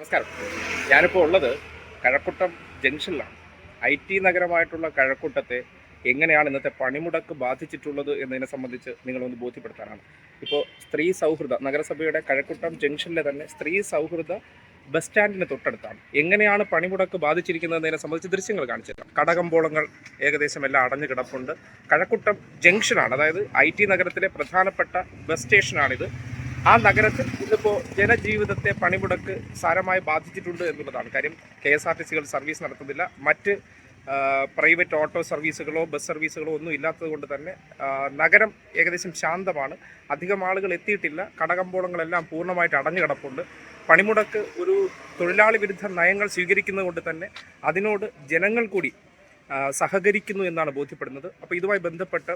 നമസ്കാരം. ഞാനിപ്പോൾ ഉള്ളത് കഴക്കൂട്ടം ജംഗ്ഷനിലാണ്. ഐ ടി നഗരമായിട്ടുള്ള കഴക്കൂട്ടത്തെ എങ്ങനെയാണ് ഇന്നത്തെ പണിമുടക്ക് ബാധിച്ചിട്ടുള്ളത് എന്നതിനെ സംബന്ധിച്ച് നിങ്ങളൊന്ന് ബോധ്യപ്പെടുത്താനാണ്. ഇപ്പോൾ സ്ത്രീ സൗഹൃദ നഗരസഭയുടെ കഴക്കൂട്ടം ജംഗ്ഷനിലെ തന്നെ സ്ത്രീ സൗഹൃദ ബസ് സ്റ്റാൻഡിന് തൊട്ടടുത്താണ്. എങ്ങനെയാണ് പണിമുടക്ക് ബാധിച്ചിരിക്കുന്നതിനെ സംബന്ധിച്ച് ദൃശ്യങ്ങൾ കാണിച്ചിട്ടുണ്ട് കടകമ്പോളങ്ങൾ ഏകദേശം എല്ലാം അടഞ്ഞു കിടപ്പുണ്ട്. കഴക്കൂട്ടം ജംഗ്ഷനാണ് അതായത് ഐ ടി നഗരത്തിലെ പ്രധാനപ്പെട്ട ബസ് സ്റ്റേഷനാണിത്. ആ നഗരത്തിൽ ഇന്നിപ്പോൾ ജനജീവിതത്തെ പണിമുടക്ക് സാരമായി ബാധിച്ചിട്ടുണ്ട് എന്നുള്ളതാണ്. കാര്യം കെ എസ് ആർ ടി സികൾ സർവീസ് നടത്തുന്നില്ല. മറ്റ് പ്രൈവറ്റ് ഓട്ടോ സർവീസുകളോ ബസ് സർവീസുകളോ ഒന്നും ഇല്ലാത്തത് കൊണ്ട് തന്നെ നഗരം ഏകദേശം ശാന്തമാണ്. അധികം ആളുകൾ എത്തിയിട്ടില്ല. കടകമ്പോളങ്ങളെല്ലാം പൂർണമായിട്ട് അടഞ്ഞു കിടപ്പുണ്ട്. പണിമുടക്ക് ഒരു തൊഴിലാളി വിരുദ്ധ നയങ്ങൾ സ്വീകരിക്കുന്നത് കൊണ്ട് തന്നെ അതിനോട് ജനങ്ങൾ കൂടി സഹകരിക്കുന്നു എന്നാണ് ബോധ്യപ്പെടുന്നത്. അപ്പോൾ ഇതുമായി ബന്ധപ്പെട്ട്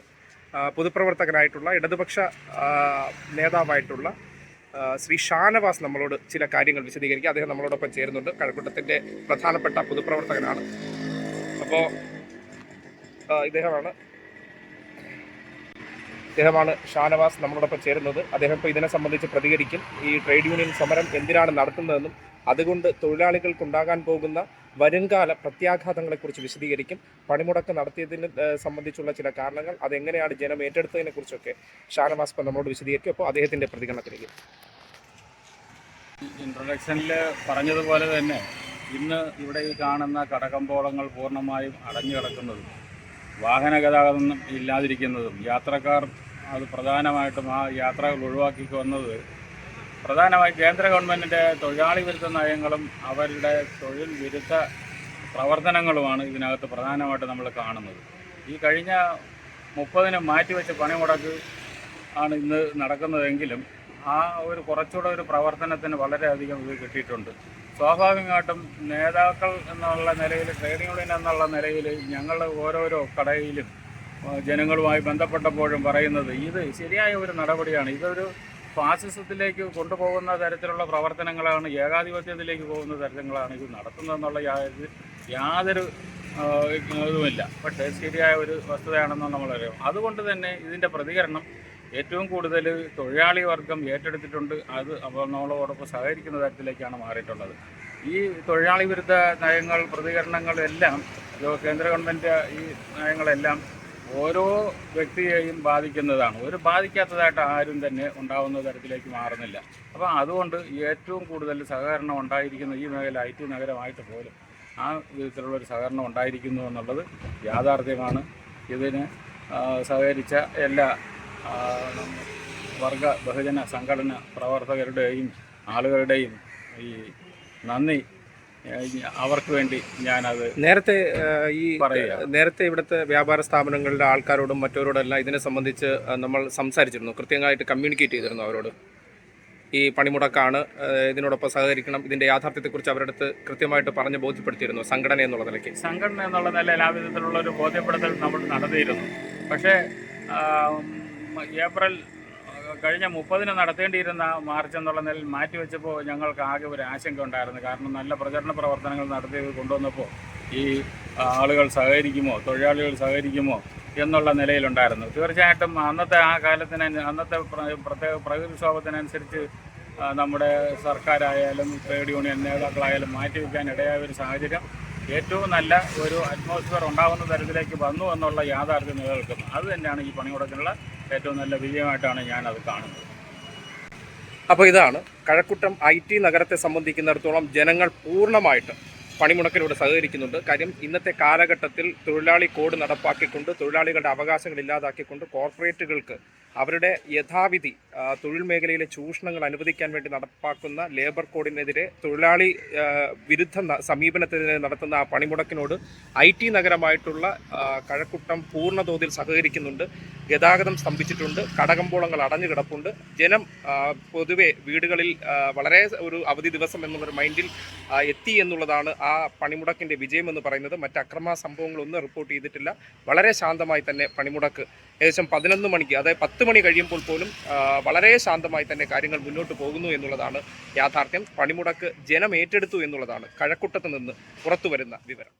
പൊതുപ്രവർത്തകനായിട്ടുള്ള ഇടതുപക്ഷ നേതാവായിട്ടുള്ള ശ്രീ ഷാനവാസ് നമ്മളോട് ചില കാര്യങ്ങൾ വിശദീകരിക്കുക. അദ്ദേഹം നമ്മളോടൊപ്പം ചേരുന്നുണ്ട്. കഴക്കൂട്ടത്തിന്റെ പ്രധാനപ്പെട്ട പൊതുപ്രവർത്തകനാണ്. അപ്പോൾ ഇദ്ദേഹമാണ് ഇദ്ദേഹമാണ് ഷാനവാസ് നമ്മളോടൊപ്പം ചേരുന്നത്. അദ്ദേഹം ഇപ്പോൾ ഇതിനെ സംബന്ധിച്ച് പ്രതികരിക്കും. ഈ ട്രേഡ് യൂണിയൻ സമരം എന്തിനാണ് നടത്തുന്നതെന്നും അതുകൊണ്ട് തൊഴിലാളികൾക്കുണ്ടാകാൻ പോകുന്ന വരുംകാല പ്രത്യാഘാതങ്ങളെക്കുറിച്ച് വിശദീകരിക്കും. പണിമുടക്ക് നടത്തിയതിന് സംബന്ധിച്ചുള്ള ചില കാരണങ്ങൾ അതെങ്ങനെയാണ് ജനം ഏറ്റെടുത്തതിനെ കുറിച്ചൊക്കെ ഷാനവാസ് നമ്മളോട് വിശദീകരിക്കും. അപ്പോൾ അദ്ദേഹത്തിന്റെ പ്രതികരണത്തിലേക്ക്. ഇൻട്രൊഡക്ഷനിൽ പറഞ്ഞതുപോലെ തന്നെ ഇന്ന് ഇവിടെ ഈ കാണുന്ന കടകമ്പോളങ്ങൾ പൂർണമായും അടഞ്ഞു കിടക്കുന്നതും വാഹന ഗതാഗതം ഇല്ലാതിരിക്കുന്നതും യാത്രക്കാർ അത് പ്രധാനമായിട്ടും ആ യാത്രകൾ ഒഴിവാക്കി വന്നത് പ്രധാനമായും കേന്ദ്ര ഗവൺമെന്റിന്റെ തൊഴിലാളി വിരുദ്ധ നയങ്ങളും അവരുടെ തൊഴിൽ വിരുദ്ധ പ്രവർത്തനങ്ങളുമാണ് ഇതിനകത്ത് പ്രധാനമായിട്ട് നമ്മൾ കാണുന്നത്. ഈ കഴിഞ്ഞ മുപ്പതിന് മാറ്റിവെച്ച പണിമുടക്ക് ആണ് ഇന്ന് നടക്കുന്നതെങ്കിലും ആ ഒരു കുറച്ചുകൂടെ ഒരു പ്രവർത്തനത്തിന് വളരെയധികം ഇത് കിട്ടിയിട്ടുണ്ട്. സ്വാഭാവികമായിട്ടും നേതാക്കൾ എന്നുള്ള നിലയിൽ ട്രേഡ് യൂണിയൻ എന്നുള്ള നിലയിൽ ഞങ്ങൾ ഓരോരോ കടയിലും ജനങ്ങളുമായി ബന്ധപ്പെട്ടപ്പോഴും പറയുന്നത് ഇത് ശരിയായ ഒരു നടപടിയാണ്. ഇതൊരു ഫാസിസത്തിലേക്ക് കൊണ്ടുപോകുന്ന തരത്തിലുള്ള പ്രവർത്തനങ്ങളാണ് ഏകാധിപത്യത്തിലേക്ക് പോകുന്ന തരത്തിലാണ് ഇത് നടത്തുന്നതെന്നുള്ള യാതൊരു ഇതുമില്ല. പക്ഷേ ശരിയായ ഒരു വസ്തുതയാണെന്ന് നമ്മളറിയാം. അതുകൊണ്ട് തന്നെ ഇതിന്റെ പ്രതികരണം ഏറ്റവും കൂടുതൽ തൊഴിലാളി വർഗം ഏറ്റെടുത്തിട്ടുണ്ട്. അത് അപ്പോൾ നമ്മളോടൊപ്പം സഹകരിക്കുന്ന തരത്തിലേക്കാണ് മാറിയിട്ടുള്ളത്. ഈ തൊഴിലാളി വിരുദ്ധ നയങ്ങൾ പ്രതികരണങ്ങളെല്ലാം കേന്ദ്ര ഗവൺമെന്റ് ഈ നയങ്ങളെല്ലാം ഓരോ വ്യക്തിയെയും ബാധിക്കുന്നതാണ്. ഒരു ബാധിക്കാത്തതായിട്ട് ആരും തന്നെ ഉണ്ടാവുന്ന തരത്തിലേക്ക് മാറുന്നില്ല. അപ്പോൾ അതുകൊണ്ട് ഏറ്റവും കൂടുതൽ സഹകരണം ഉണ്ടായിരിക്കുന്ന ഈ മേഖല ഐ ടി നഗരമായിട്ട് പോലും ആ വിധത്തിലുള്ള ഒരു സഹകരണം ഉണ്ടായിരിക്കുന്നു എന്നുള്ളത് യാഥാർത്ഥ്യമാണ്. ഇതിന് സഹകരിച്ച എല്ലാ വർഗ ബഹുജന സംഘടന പ്രവർത്തകരുടെയും ആളുകളുടെയും ഈ നന്ദി അവർക്ക് വേണ്ടി ഞാനത് നേരത്തെ ഈ നേരത്തെ ഇവിടുത്തെ വ്യാപാര സ്ഥാപനങ്ങളുടെ ആൾക്കാരോടും മറ്റവരോടെല്ലാം ഇതിനെ സംബന്ധിച്ച് നമ്മൾ സംസാരിച്ചിരുന്നു. കൃത്യമായിട്ട് കമ്മ്യൂണിക്കേറ്റ് ചെയ്തിരുന്നു അവരോട്. ഈ പണിമുടക്കാണ് ഇതിനോടൊപ്പം സഹകരിക്കണം ഇതിന്റെ യാഥാർത്ഥ്യത്തെക്കുറിച്ച് അവരടുത്ത് കൃത്യമായിട്ട് പറഞ്ഞ് ബോധ്യപ്പെടുത്തിയിരുന്നു സംഘടന എന്നുള്ള നിലയ്ക്ക്. സംഘടന എന്നുള്ള നിലയിൽ ആ വിധത്തിലുള്ള ഒരു ബോധ്യപ്പെടുത്തൽ നമ്മൾ നടത്തിയിരുന്നു. പക്ഷേ ഏപ്രിൽ കഴിഞ്ഞ മുപ്പതിന് നടത്തേണ്ടിയിരുന്ന മാർച്ച് എന്നുള്ള നിലയിൽ മാറ്റിവെച്ചപ്പോൾ ഞങ്ങൾക്ക് ആകെ ഒരു ആശങ്ക ഉണ്ടായിരുന്നു. കാരണം നല്ല പ്രചരണ പ്രവർത്തനങ്ങൾ നടത്തി കൊണ്ടുവന്നപ്പോൾ ഈ ആളുകൾ സഹകരിക്കുമോ തൊഴിലാളികൾ സഹകരിക്കുമോ എന്നുള്ള നിലയിലുണ്ടായിരുന്നു. തീർച്ചയായിട്ടും അന്നത്തെ ആ കാലത്തിന് അന്നത്തെ പ്ര- പ്രത്യേക പ്രകൃതിക്ഷോഭത്തിനനുസരിച്ച് നമ്മുടെ സർക്കാരായാലും ട്രേഡ് യൂണിയൻ നേതാക്കളായാലും മാറ്റിവെക്കാൻ ഇടയായ ഒരു സാഹചര്യം ഏറ്റവും നല്ല ഒരു അറ്റ്മോസ്ഫിയർ ഉണ്ടാകുന്ന തരത്തിലേക്ക് വന്നു എന്നുള്ള യാഥാർത്ഥ്യം നിലനിൽക്കുന്നു. അത് തന്നെയാണ് ഈ പണിമുടക്കിനുള്ള ഏറ്റവും നല്ല വിജയമായിട്ടാണ് ഞാനത് കാണുന്നത്. അപ്പോൾ ഇതാണ് കഴക്കൂട്ടം ഐ ടി നഗരത്തെ സംബന്ധിക്കുന്നിടത്തോളം ജനങ്ങൾ പൂർണമായിട്ട് പണിമുടക്കിലൂടെ സഹകരിക്കുന്നുണ്ട്. കാര്യം ഇന്നത്തെ കാലഘട്ടത്തിൽ തൊഴിലാളി കോഡ് നടപ്പാക്കിക്കൊണ്ട് തൊഴിലാളികളുടെ അവകാശങ്ങൾ ഇല്ലാതാക്കിക്കൊണ്ട് കോർപ്പറേറ്റുകൾക്ക് അവരുടെ യഥാവിധി തൊഴിൽ മേഖലയിലെ ചൂഷണങ്ങൾ അനുവദിക്കാൻ വേണ്ടി നടപ്പാക്കുന്ന ലേബർ കോഡിനെതിരെ തൊഴിലാളി വിരുദ്ധ സമീപനത്തിനെതിരെ നടത്തുന്ന ആ പണിമുടക്കിനോട് ഐ ടി നഗരമായിട്ടുള്ള കഴക്കൂട്ടം പൂർണതോതിൽ സഹകരിക്കുന്നുണ്ട്. ഗതാഗതം സ്തംഭിച്ചിട്ടുണ്ട്. കടകമ്പോളങ്ങൾ അടഞ്ഞു കിടപ്പുണ്ട്. ജനം പൊതുവെ വീടുകളിൽ വളരെ ഒരു അവധി ദിവസം എന്നുള്ളൊരു മൈൻഡിൽ എത്തി എന്നുള്ളതാണ് ആ പണിമുടക്കിന്റെ വിജയം എന്ന് പറയുന്നത് മറ്റ് അക്രമ സംഭവങ്ങളൊന്നും റിപ്പോർട്ട് ചെയ്തിട്ടില്ല. വളരെ ശാന്തമായി തന്നെ പണിമുടക്ക്. ഏകദേശം പതിനൊന്ന് മണിക്ക് അതായത് പത്ത് മണി കഴിയുമ്പോൾ പോലും വളരെ ശാന്തമായി തന്നെ കാര്യങ്ങൾ മുന്നോട്ട് പോകുന്നു എന്നുള്ളതാണ് യാഥാർത്ഥ്യം. പണിമുടക്ക് ജനം ഏറ്റെടുത്തു എന്നുള്ളതാണ് കഴക്കൂട്ടത്ത് നിന്ന് പുറത്തു വരുന്ന വിവരം.